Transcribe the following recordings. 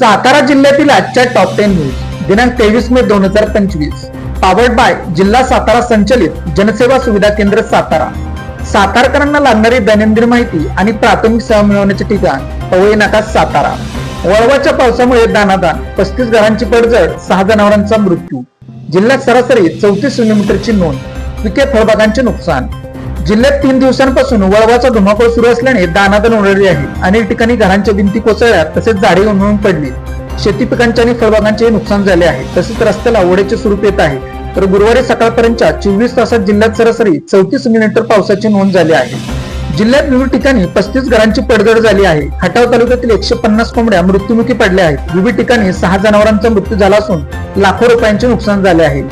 सातारा जिल्ह्यातील आजच्या top ten news दिनांक तेवीस मे दोन हजार पंचवीस. पावर्ड बाय जिल्हा सातारा संचलित जनसेवा सुविधा केंद्र सातारा. सातारकरांना लागणारी दैनंदिन माहिती आणि प्राथमिक सेवा मिळवण्याचे ठिकाण पवई नाका सातारा. वळवाच्या पावसामुळे दानादान पस्तीस घरांची पडझड सहा जनावरांचा मृत्यू. जिल्ह्यात सरासरी चौतीस सेंटीमीटरची नोंद. पिके फळबागांचे नुकसान. जिल्ह्यात तीन दिवसांपासून वळवाचा धुमाकूळ सुरू असल्याने दानादान उडवली आहे. अनेक ठिकाणी घरांच्या भिंती कोसळल्या तसेच झाडे उन्मळून पडली. शेती पिकांचे आणि फळबागांचे नुकसान झाले आहे. तसेच रस्त्याला ओढ्याचे स्वरूप येत आहे. तर गुरुवारी सकाळपर्यंतच्या चोवीस तासात जिल्ह्यात सरासरी चौतीस मिलीमीटर पावसाची नोंद झाली आहे. जिल्ह्यात विविध ठिकाणी पस्तीस घरांची पडझड झाली आहे. खटाव तालुक्यातील एकशे पन्नास कोंबड्या मृत्युमुखी पडल्या आहेत. विविध ठिकाणी सहा जनावरांचा मृत्यू झाला असून लाखो रुपयांचे नुकसान झाले आहे.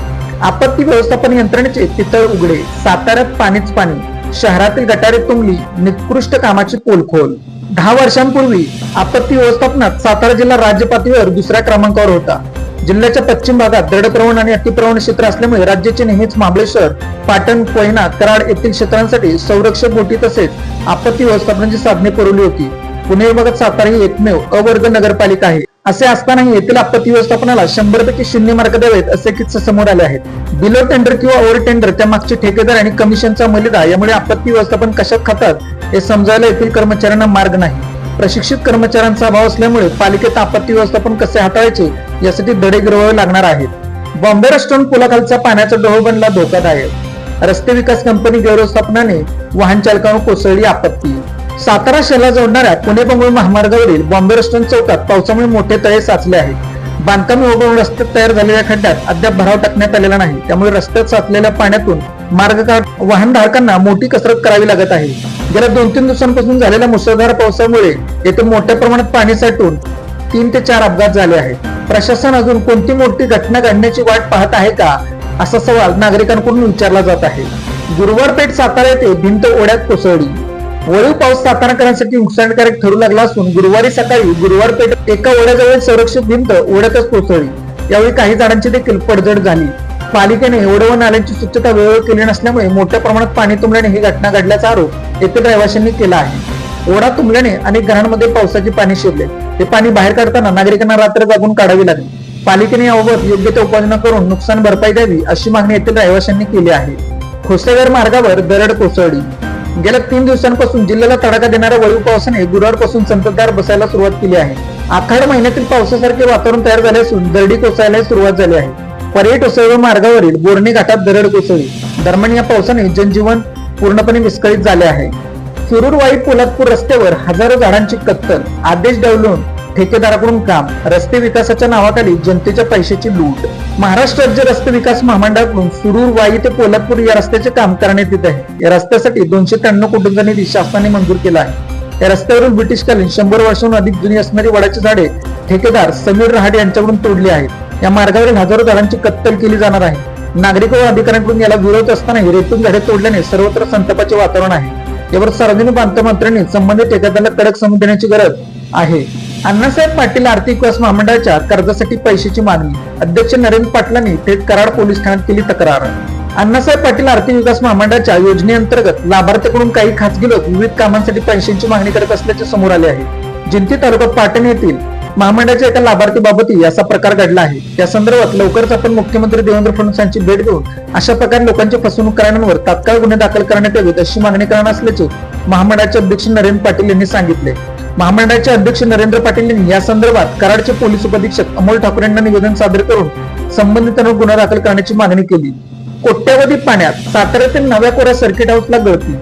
आपत्ती व्यवस्थापन यंत्रणेचे पितळ उघडे. साताऱ्यात पाणीच पाणी. शहरातील गटारे तुंबली. निकृष्ट कामाची पोलखोल. दहा वर्षांपूर्वी आपत्ती व्यवस्थापनात सातारा जिल्हा राज्य पातळीवर दुसऱ्या क्रमांकावर होता. जिल्ह्याच्या पश्चिम भागात दृढप्रवण आणि अतिप्रवण क्षेत्र असल्यामुळे राज्याचे नेहमीच महाबळेश्वर पाटण कोयना कराड येथील क्षेत्रांसाठी संरक्षक बोटी तसेच आपत्ती व्यवस्थापनाची साधने पुरवली होती. पुणे विभागात सातारा ही एकमेव अवर्ग नगरपालिका आहे. असे असतानाही येथील आपत्ती व्यवस्थापनाला शंभर पैकी शून्य मार्क द्यावेत असे किस्से समोर आले आहेत. बिलो टेंडर किंवा ओव्हर टेंडर त्या मागचे ठेकेदार आणि कमिशनचा मलिदा यामुळे आपत्ती व्यवस्थापन कशात खातात हे समजायला येथील कर्मचाऱ्यांना मार्ग नाही. प्रशिक्षित कर्मचाऱ्यांचा अभाव असल्यामुळे पालिकेत आपत्ती व्यवस्थापन कसे हाताळायचे यासाठी धडे गिरवावे लागणार आहेत. बॉम्बे रेस्टॉरंट पुलाखालचा पाण्याचा डोह बनला धोकादायक. रस्ते विकास कंपनी गैरव्यवस्थापनाने वाहन चालकांवर कोसळली आपत्ती. सातारा शहराला जोडणाऱ्या पुणे बंगळूर महामार्गावरील बॉम्बे रेस्टॉरंट चौकात पावसामुळे मोठे तळे साचले आहेत. बांधकाम विभागाकडून रस्त्यात तयार झालेल्या खड्ड्यात अद्याप भराव टाकण्यात आलेला नाही. त्यामुळे रस्त्यात साचलेल्या पाण्यातून मार्गकाट वाहनधारकांना मोठी कसरत करावी लागत आहे. गेल्या दोन तीन दिवसांपासून झालेल्या मुसळधार पावसामुळे येथे मोठ्या प्रमाणात पाणी साठून तीन ते चार अपघात झाले आहेत. प्रशासन अजून कोणती मोठी घटना घडण्याची वाट पाहत आहे का? असा सवाल नागरिकांकडून विचारला जात आहे. गुरुवार पेठ सातारा येथे भिंत ओढ्यात कोसळली. वळीव पाऊस साताराकरांसाठी नुकसानकारक ठरू लागला असून गुरुवारी सकाळी गुरुवार पेठ एका ओढ्याजवळ संरक्षित भिंत ओढ्यातच कोसळली. यावेळी काही झाडांची देखील पडझड झाली. पालिकेने ओढ व नाल्यांची स्वच्छता वेळेवर केली नसल्यामुळे मोठ्या प्रमाणात पाणी तुंबल्याने ही घटना घडल्याचा आरोप येथील रहिवाशांनी केला आहे. ओढा तुंबल्याने अनेक घरांमध्ये पावसाचे पाणी शिरले. हे पाणी बाहेर काढताना नागरिकांना रात्र जागून काढावी लागली. पालिकेने याबाबत योग्य त्या उपाययोजना करून नुकसान भरपाई द्यावी अशी मागणी येथील रहिवाशांनी केली आहे. खोसेघर मार्गावर दरड कोसळली. गेल्या तीन दिवसांपासून जिल्ह्याला तडाखा देणाऱ्या वायू पावसाने गुरुवारपासून संततधार बसायला सुरुवात केली आहे. आखाड महिन्यातील पावसासारखे वातावरण तयार झाले असून दरडी कोसळायला सुरुवात झाली आहे. पर्यट मार्गावरील बोर्णे घाटात दरड कोसळली दरम्यान या पावसाने जनजीवन पूर्णपणे विस्कळीत झाले आहे. शिरूर वाई पोलादपूर रस्त्यावर हजारो झाडांची कत्तल. आदेश डावलून ठेकेदाराकडून काम रस्ते विकासाच्या नावाखाली जनतेच्या पैशाची लूट. महाराष्ट्र राज्य रस्ते विकास महामंडळाकडून सुरूर वाई ते पोलादपूर या रस्त्याचे काम करण्यात येत आहे. या रस्त्यासाठी दोनशे त्र्याण्णव कोटींचा निधी शासनाने मंजूर केला आहे. या रस्त्यावरून ब्रिटिशकालीन शंभर वर्षांहून अधिक जुनी असणारी वडाची झाडे ठेकेदार समीर रहाडे यांच्याकडून तोडली आहेत. या मार्गावरील हजारो झाडांची कत्तल केली जाणार आहे. नागरिक व अधिकाऱ्यांकडून याला विरोध असतानाही रेतून झाडे तोडल्याने सर्वत्र संतापाचे वातावरण आहे. यावर सार्वजनिक बांधकाम मंत्र्यांनी संबंधित ठेकेदाराला कडक समजून देण्याची गरज आहे. अण्णासाहेब पाटील आर्थिक विकास महामंडळाच्या कर्जासाठी पैशाची मागणी. अध्यक्ष नरेंद्र पाटलांनी थेट कराड पोलीस ठाण्यात केली तक्रार. अण्णासाहेब पाटील आर्थिक विकास महामंडळाच्या योजनेअंतर्गत लाभार्थ्याकडून काही खासगी लोक विविध कामांसाठी पैशांची मागणी करत असल्याचे समोर आले आहे. जिंती तालुका पाटण येथील महामंडळाच्या एका लाभार्थीबाबतही असा प्रकार घडला आहे. या संदर्भात लवकरच आपण मुख्यमंत्री देवेंद्र फडणवीस यांची भेट घेऊन अशा प्रकारे लोकांची फसवणूक करणाऱ्यांवर तात्काळ गुन्हे दाखल करण्यात यावेत अशी मागणी करणार असल्याचे महामंडळाचे अध्यक्ष नरेंद्र पाटील यांनी सांगितले. महामंडळाचे अध्यक्ष नरेंद्र पाटील यांनी या संदर्भात कराडचे पोलीस उपाधीक्षक अमोल ठाकूर यांना निवेदन सादर करून संबंधितांवर गुन्हा दाखल करण्याची मागणी केली. कोट्यावधी पाण्यात साताऱ्यातील नव्या कोऱ्या सर्किट हाऊसला गळती.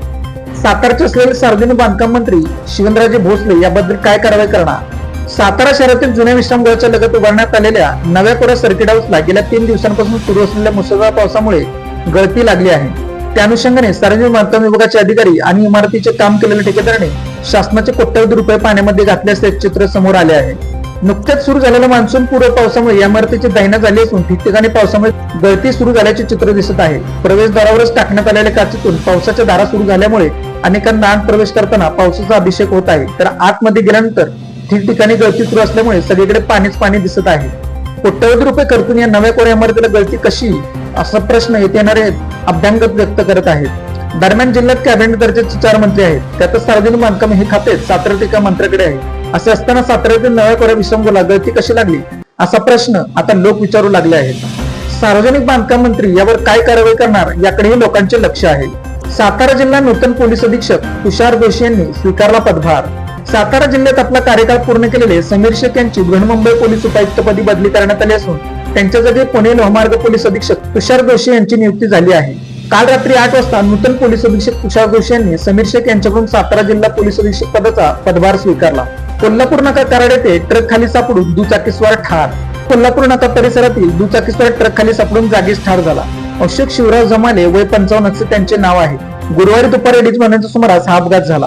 सातारचे असलेले सार्वजनिक बांधकाम मंत्री शिवनराजे भोसले याबद्दल काय कारवाई करणार? सातारा शहरातील जुन्या विश्रामगृहाच्या लगत उभारण्यात आलेल्या नव्या कोऱ्या सर्किट हाऊसला गेल्या तीन दिवसांपासून सुरू असलेल्या मुसळधार पावसामुळे गळती लागली आहे. त्या अनुषंगाने सार्वजनिक बांधकाम विभागाचे अधिकारी आणि इमारतीचे काम केलेल्या ठेकेदाराने शासनाचे कोट्यवधी रुपये पाण्यामध्ये घातले चित्र समोर आले आहे. नुकत्याच सुरू झालेल्या मान्सून पूर्व पावसामुळे या इमारतीची दैना झाली असून ठिकठिकाणी पावसामुळे गळती सुरू झाल्याचे चित्र दिसत आहे. प्रवेशद्वारावरच टाकण्यात आलेल्या काचेतून पावसाच्या धारा सुरू झाल्यामुळे अनेकांना आत प्रवेश करताना पावसाचा अभिषेक होत आहे. तर आतमध्ये गेल्यानंतर ठिकठिकाणी गळती सुरू असल्यामुळे सगळीकडे पाणीच पाणी दिसत आहे. कोट्यवधी रुपये खर्चून या नव्या कोऱ्या इमारतीला गळती कशी? असा प्रश्न येथे येणारे अभ्यांगत व्यक्त करत आहेत. दरम्यान जिल्ह्यात कॅबिनेट दर्जाचे चार मंत्री आहेत. त्यातच सार्वजनिक बांधकाम हे खाते सातारा टीका मंत्र्याकडे आहे. असे असताना साताऱ्यातील नव्या कोऱ्या विसंगोला गळती कशी लागली? असा प्रश्न आता लोक विचारू लागले आहेत. सार्वजनिक बांधकाम मंत्री यावर काय कारवाई करणार याकडेही लोकांचे लक्ष आहे. सातारा जिल्हा नूतन पोलीस अधीक्षक तुषार जोशी यांनी स्वीकारला पदभार. सातारा जिल्ह्यात आपला कार्यकाळ पूर्ण केलेले समीर शेख यांची बृहन्मुंबई पोलीस उपायुक्तपदी बदली करण्यात आली असून त्यांच्या जागी पुणे लोहमार्ग पोलीस अधीक्षक तुषार जोशी यांची नियुक्ती झाली आहे. काल रात्री आठ वाजता नूतन पोलीस अधीक्षक तुषार जोशी यांनी समीर शेख यांच्याकडून सातारा जिल्हा पोलीस अधीक्षक पदाचा पदभार स्वीकारला. कोल्हापूर नका कराड येथे ट्रक खाली सापडून दुचाकीस्वार ठार. कोल्हापूर नका परिसरातील दुचाकीस्वार ट्रक खाली सापडून जागीच ठार झाला. अशोक शिवराव जमाले वय पंचावन्न असे त्यांचे नाव आहे. गुरुवारी दुपारी अडीच महिन्याच्या सुमारास हा अपघात झाला.